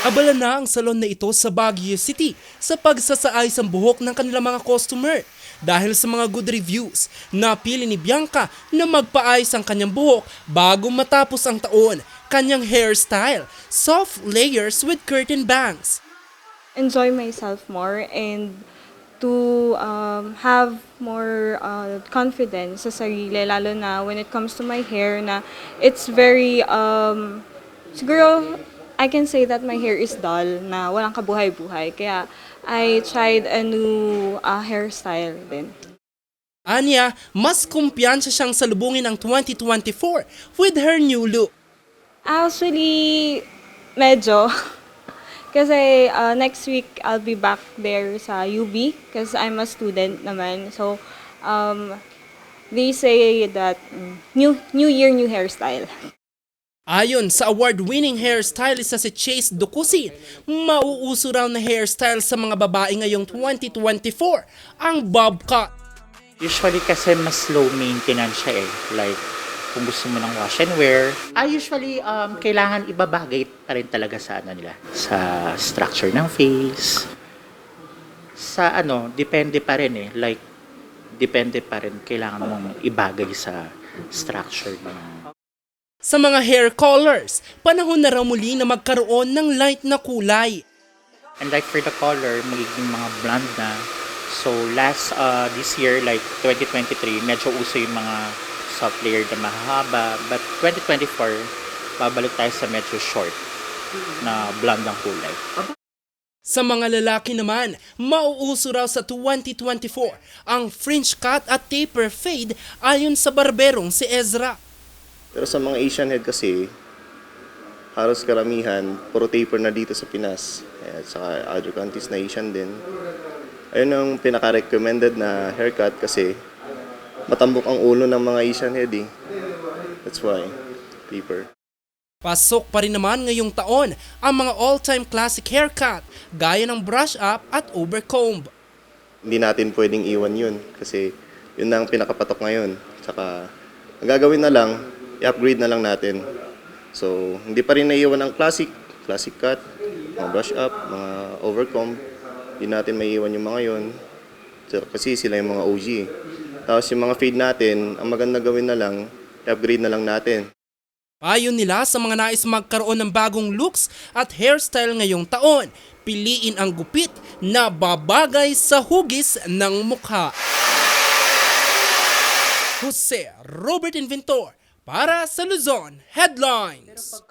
Abala na ang salon na ito sa Baguio City sa pagsasaayos ng buhok ng kanilang mga customer. Dahil sa mga good reviews, napili ni Bianca na magpaayos ang kanyang buhok bago matapos ang taon. Kanyang hairstyle, soft layers with curtain bangs. enjoy myself more and to um, have more uh, confidence sa sarili, lalo na when it comes to my hair na it's very, um, siguro I can say that my hair is dull, na walang kabuhay-buhay. Kaya I tried a new uh, hairstyle din. Anya, mas kumpiyansa siyang salubungin ang 2024 with her new look. Actually, medyo. Kasi uh, next week, I'll be back there sa UB because I'm a student naman. So, um, they say that mm, new new year, new hairstyle. Ayon sa award-winning hairstylist na si Chase Ducusi, mauuso raw na hairstyle sa mga babae ngayong 2024 ang bob cut. Usually kasi mas low maintenance siya eh. Like, kung gusto mo ng wash and wear. Ah, usually, um, kailangan ibabagay pa rin talaga sa ano nila. Sa structure ng face. Sa ano, depende pa rin eh. Like, depende pa rin. Kailangan mong ibagay sa structure ng Sa mga hair colors, panahon na raw muli na magkaroon ng light na kulay. And like for the color, magiging mga blonde na. So last uh, this year, like 2023, medyo uso yung mga soft layer na mahaba. But 2024, babalik tayo sa medyo short na blonde ang kulay. Sa mga lalaki naman, mauuso raw sa 2024 ang fringe cut at taper fade ayon sa barberong si Ezra. Pero sa mga Asian head kasi, halos karamihan, puro taper na dito sa Pinas. At saka other countries na Asian din. Ayun ang pinaka-recommended na haircut kasi matambok ang ulo ng mga Asian head eh. That's why, taper. Pasok pa rin naman ngayong taon ang mga all-time classic haircut gaya ng brush up at overcomb. Hindi natin pwedeng iwan yun kasi yun na ang pinakapatok ngayon. Tsaka, ang gagawin na lang, i-upgrade na lang natin. So, hindi pa rin naiiwan ang classic, classic cut, mga brush up, mga overcomb. Hindi natin maiiwan yung mga yon kasi sila yung mga OG. Tapos yung mga fade natin, ang maganda gawin na lang, i-upgrade na lang natin. Payo nila sa mga nais magkaroon ng bagong looks at hairstyle ngayong taon, piliin ang gupit na babagay sa hugis ng mukha. Jose Robert Inventor para sa Luzon Headlines.